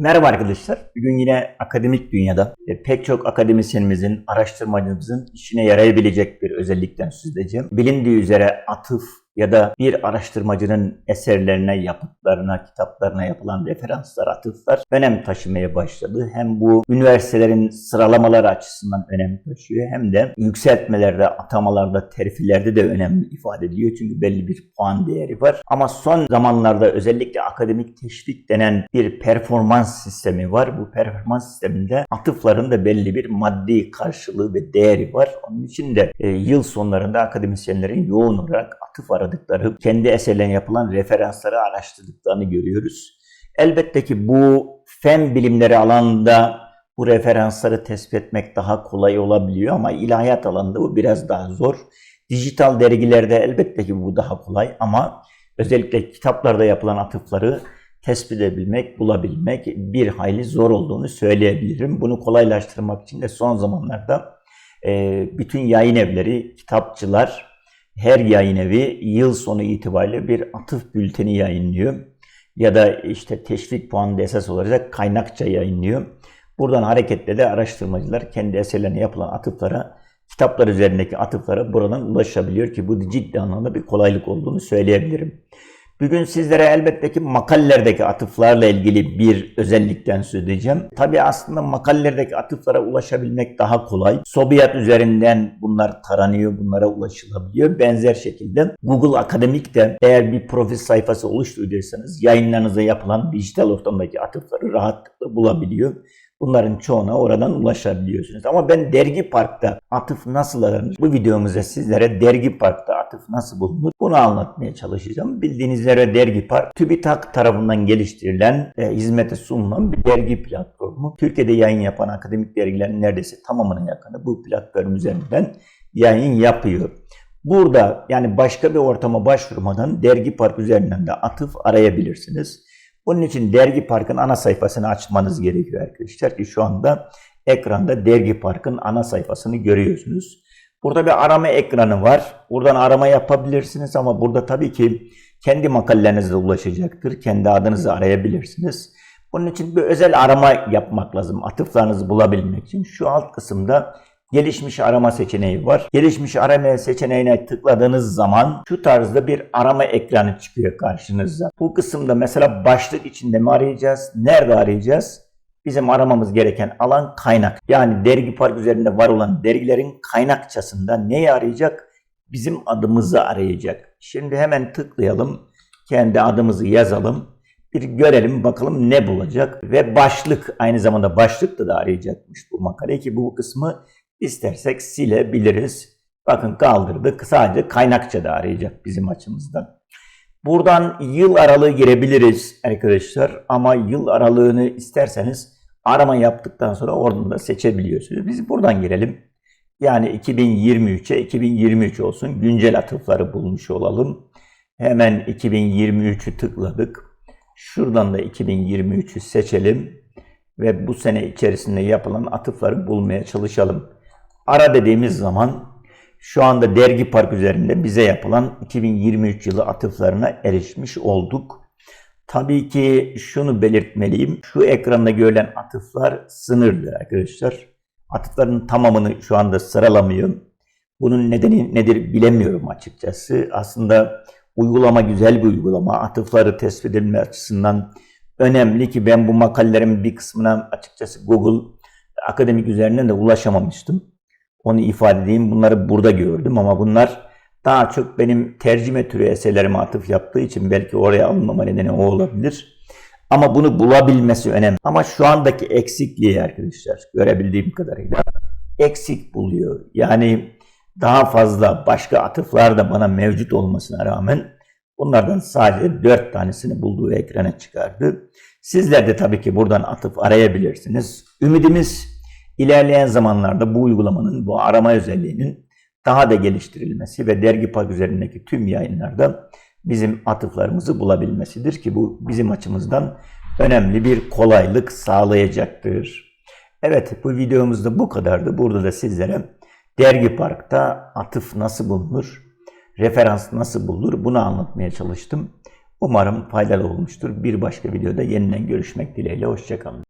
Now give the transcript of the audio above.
Merhaba arkadaşlar. Bugün yine akademik dünyada e, pek çok akademisyenimizin, araştırmacımızın işine yarayabilecek bir özellikten söz edeceğim. Bilindiği üzere atıf ya da bir araştırmacının eserlerine, yapıtlarına, kitaplarına yapılan referanslar, atıflar önem taşımaya başladı. Hem bu üniversitelerin sıralamaları açısından önem taşıyor hem de yükseltmelerde, atamalarda, terfilerde de önem ifade ediyor. Çünkü belli bir puan değeri var. Ama son zamanlarda özellikle akademik teşvik denen bir performans sistemi var. Bu performans sisteminde atıfların da belli bir maddi karşılığı ve değeri var. Onun için de e, yıl sonlarında akademisyenlerin yoğun olarak atıf aradıkları, kendi eserlerine yapılan referansları araştırdıklarını görüyoruz. Elbette ki bu fen bilimleri alanında bu referansları tespit etmek daha kolay olabiliyor ama ilahiyat alanında bu biraz daha zor. Dijital dergilerde elbette ki bu daha kolay ama özellikle kitaplarda yapılan atıfları tespit edebilmek, bulabilmek bir hayli zor olduğunu söyleyebilirim. Bunu kolaylaştırmak için de son zamanlarda bütün yayın evleri, kitapçılar, her yayın evi yıl sonu itibariyle bir atıf bülteni yayınlıyor. Ya da işte teşvik puanı da esas olarak kaynakça yayınlıyor. Buradan hareketle de araştırmacılar kendi eserlerine yapılan atıflara, kitaplar üzerindeki atıflara buradan ulaşabiliyor ki bu ciddi anlamda bir kolaylık olduğunu söyleyebilirim. Bugün sizlere elbette ki makalelerdeki atıflarla ilgili bir özellikten söz edeceğim. Tabi aslında makalelerdeki atıflara ulaşabilmek daha kolay. Sobiyat üzerinden bunlar taranıyor, bunlara ulaşılabiliyor. Benzer şekilde Google Akademik de eğer bir profil sayfası oluşturduysanız yayınlarınıza yapılan dijital ortamdaki atıfları rahatlıkla bulabiliyor. Bunların çoğuna oradan ulaşabiliyorsunuz. Ama ben Dergi Park'ta atıf nasıl aranır? Bu videomuzda sizlere Dergi Park'ta atıf nasıl bulunur? Bunu anlatmaya çalışacağım. Bildiğiniz üzere Dergi Park, TÜBİTAK tarafından geliştirilen, e, hizmete sunulan bir dergi platformu. Türkiye'de yayın yapan akademik dergilerin neredeyse tamamına yakını bu platform üzerinden yayın yapıyor. Burada yani başka bir ortama başvurmadan Dergi Park üzerinden de atıf arayabilirsiniz. Bunun için Dergi Park'ın ana sayfasını açmanız gerekiyor arkadaşlar ki şu anda ekranda Dergi Park'ın ana sayfasını görüyorsunuz. Burada bir arama ekranı var. Buradan arama yapabilirsiniz ama burada tabii ki kendi makalelerinize ulaşacaktır. Kendi adınızı arayabilirsiniz. Bunun için bir özel arama yapmak lazım. Atıflarınızı bulabilmek için. Şu alt kısımda gelişmiş arama seçeneği var. Gelişmiş arama seçeneğine tıkladığınız zaman şu tarzda bir arama ekranı çıkıyor karşınıza. Bu kısımda mesela başlık içinde mi arayacağız? Nerede arayacağız? Bizim aramamız gereken alan kaynak. Yani dergi park üzerinde var olan dergilerin kaynakçasında neyi arayacak? Bizim adımızı arayacak. Şimdi hemen tıklayalım. Kendi adımızı yazalım. Bir görelim bakalım ne bulacak. Ve başlık aynı zamanda başlık da arayacakmış bu makale ki bu kısmı İstersek silebiliriz. Bakın kaldırdık. Sadece kaynakça da arayacak bizim açımızdan. Buradan yıl aralığı girebiliriz arkadaşlar. Ama yıl aralığını isterseniz arama yaptıktan sonra oradan da seçebiliyorsunuz. Biz buradan girelim. Yani 2023'e 2023 olsun. Güncel atıfları bulmuş olalım. Hemen 2023'ü tıkladık. Şuradan da 2023'ü seçelim. Ve bu sene içerisinde yapılan atıfları bulmaya çalışalım. Ara dediğimiz zaman şu anda Dergi Park üzerinde bize yapılan 2023 yılı atıflarına erişmiş olduk. Tabii ki şunu belirtmeliyim. Şu ekranda görülen atıflar sınırlı arkadaşlar. Atıfların tamamını şu anda sıralamıyorum. Bunun nedeni nedir bilemiyorum açıkçası. Aslında uygulama güzel bir uygulama. Atıfları tespit edilme açısından önemli ki ben bu makalelerin bir kısmına açıkçası Google akademik üzerinden de ulaşamamıştım. Onu ifade edeyim. Bunları burada gördüm ama bunlar daha çok benim tercüme türü eserlerime atıf yaptığı için belki oraya alınmama nedeni o olabilir. Ama bunu bulabilmesi önemli. Ama şu andaki eksikliği arkadaşlar görebildiğim kadarıyla eksik buluyor. Yani daha fazla başka atıflar da bana mevcut olmasına rağmen bunlardan sadece 4 tanesini bulduğu ekrana çıkardı. Sizler de tabii ki buradan atıf arayabilirsiniz. Ümidimiz İlerleyen zamanlarda bu uygulamanın, bu arama özelliğinin daha da geliştirilmesi ve dergi park üzerindeki tüm yayınlarda bizim atıflarımızı bulabilmesidir ki bu bizim açımızdan önemli bir kolaylık sağlayacaktır. Evet bu videomuzda bu kadardı. Burada da sizlere dergi parkta atıf nasıl bulunur, referans nasıl bulunur bunu anlatmaya çalıştım. Umarım faydalı olmuştur. Bir başka videoda yeniden görüşmek dileğiyle. Hoşçakalın.